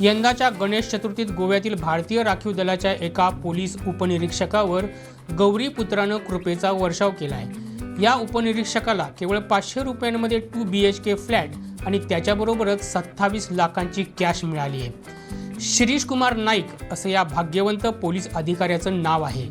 यंदाच्या गणेश चतुर्थीत गोव्यातील भारतीय राखीव दलाच्या एका पोलीस उपनिरीक्षकावर गौरीपुत्रानं कृपेचा वर्षाव केला आहे या उपनिरीक्षकाला केवळ पाचशे रुपयांमध्ये two B H K flat आणि त्याच्याबरोबरच सत्तावीस लाखांची कॅश मिळाली आहे. शिरीष कुमार नाईक असं या भाग्यवंत पोलीस अधिकाऱ्याचं नाव आहे.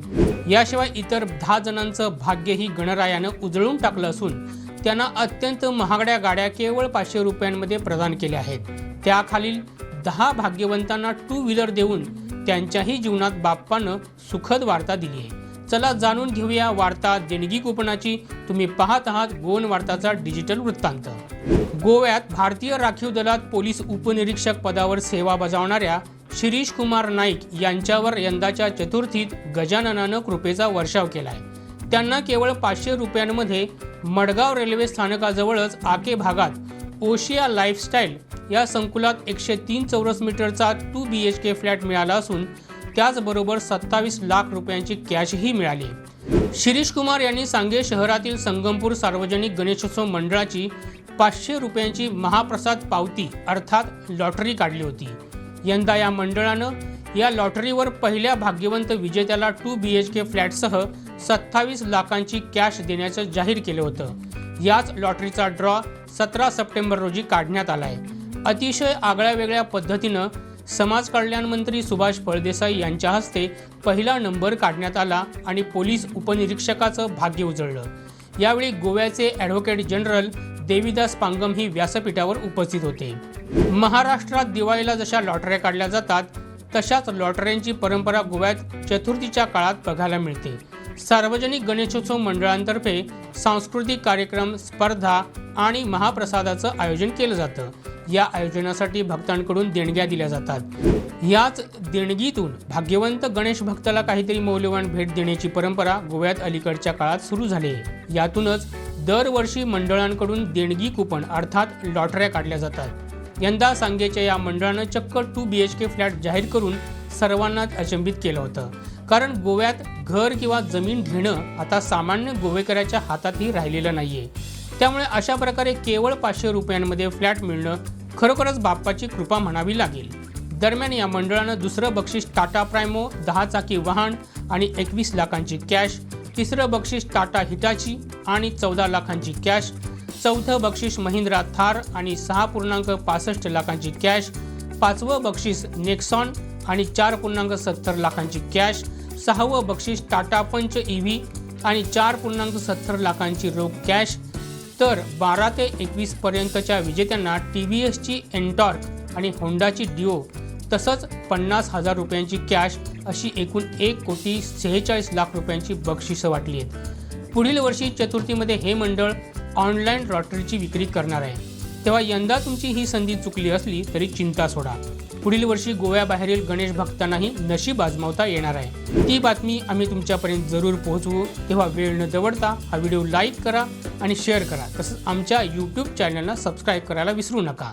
याशिवाय इतर दहा जणांचं भाग्यही गणरायानं उजळून टाकलं असून त्यांना अत्यंत महागड्या गाड्या केवळ पाचशे रुपयांमध्ये प्रदान केल्या आहेत. त्याखालील दहा भाग्यवंतांना टू व्हीलर देऊन त्यांच्याही जीवनात बाप्पानं सुखद वार्ता दिली आहे. चला जाणून घेऊया वार्ता देणगी कुपनाची. तुम्ही पाहत आहात गोवन वार्ताचा डिजिटल वृत्तांत. गोव्यात भारतीय राखीव दलात पोलीस उपनिरीक्षक पदावर सेवा बजावणाऱ्या शिरीष कुमार नाईक यांच्यावर यंदाच्या चतुर्थीत गजाननानं कृपेचा वर्षाव केलाय. त्यांना केवळ पाचशे रुपयांमध्ये मडगाव रेल्वे स्थानकाजवळच आके भागात ओशिया लाईफस्टाईल या संकुलात एकशे तीन चौरस मीटरचा two B H K flat मिळाला असून त्याचबरोबर सत्तावीस लाख रुपयांची कॅशही मिळाली. शिरीष कुमार यांनी सांगे शहरातील संगमपूर सार्वजनिक गणेशोत्सव मंडळाची पाचशे रुपयांची महाप्रसाद पावती अर्थात लॉटरी काढली होती. यंदा या मंडळानं या लॉटरीवर पहिल्या भाग्यवंत विजेत्याला टू बी एच के फ्लॅटसह सत्तावीस लाखांची कॅश देण्याचं जाहीर केलं होतं. याच लॉटरीचा ड्रॉ सतरा सप्टेंबर रोजी काढण्यात आला आहे अतिशय आगळ्या वेगळ्या पद्धतीनं समाज कल्याण मंत्री सुभाष फळदेसाई यांच्या हस्ते पहिला नंबर काढण्यात आला आणि पोलीस उपनिरीक्षकाचं भाग्य उजळलं. यावेळी गोव्याचे ॲडव्होकेट जनरल देवीदास पांगम ही व्यासपीठावर उपस्थित होते. महाराष्ट्रात दिवाळीला जशा लॉटऱ्या काढल्या जातात तशाच लॉटऱ्यांची परंपरा गोव्यात चतुर्थीच्या काळात बघायला मिळते. सार्वजनिक गणेशोत्सव मंडळांतर्फे सांस्कृतिक कार्यक्रम स्पर्धा आणि महाप्रसादाचं आयोजन केलं जातं. या आयोजनासाठी भक्तांकडून देणग्या दिल्या जातात. याच देणगीतून भाग्यवंत गणेश भक्ताला काहीतरी मौल्यवान भेट देण्याची परंपरा गोव्यात अलीकडच्या काळात सुरू झाली आहे. यातूनच दरवर्षी मंडळांकडून देणगी कुपन अर्थात लॉटऱ्या काढल्या जातात. यंदा सांगेच्या या मंडळानं चक्क two B H K flat जाहीर करून सर्वांनाच अचंबित केलं होतं. कारण गोव्यात घर किंवा जमीन घेणं आता सामान्य गोवेकराच्या हातातही राहिलेलं नाहीये. त्यामुळे अशा प्रकारे केवळ पाचशे रुपयांमध्ये फ्लॅट मिळणं खरोखरच बाप्पाची कृपा म्हणावी लागेल. दरम्यान या मंडळानं दुसरं बक्षीस टाटा प्रायमो दहा चाकी वाहन आणि एकवीस लाखांची कॅश तिसरं बक्षीस टाटा हिटाची आणि चौदा लाखांची कॅश चौथं बक्षीस महिंद्रा थार आणि सहा पूर्णांक पासष्ट लाखांची कॅश पाचवं बक्षीस नेक्सॉन आणि चार पूर्णांक सत्तर लाखांची कॅश सहावं बक्षीस टाटा पंच ई व्ही आणि चार पूर्णांक सत्तर लाखांची रोख कॅश. तर बारा ते एकवीस पर्यंतच्या विजेत्यांना टी व्ही एसची एनटॉर्क आणि होंडाची डिओ तसंच पन्नास हजार रुपयांची कॅश अशी एकूण एक कोटी सेहेचाळीस लाख रुपयांची बक्षिसं वाटली आहेत. पुढील वर्षी चतुर्थीमध्ये हे मंडळ ऑनलाईन लॉटरीची विक्री करणार आहे. तेव्हा यंदा तुमची ही संधी चुकली असली तरी चिंता सोडा. पुढील वर्षी गोव्याबाहेरील गणेश भक्तांनाही नशीब आजमावता येणार आहे. ती बातमी आम्ही तुमच्यापर्यंत जरूर पोहोचवू. तेव्हा वेळ न जवळता हा व्हिडिओ लाईक करा आणि शेअर करा. तसंच आमच्या यूट्यूब चॅनलला सबस्क्राईब करायला विसरू नका.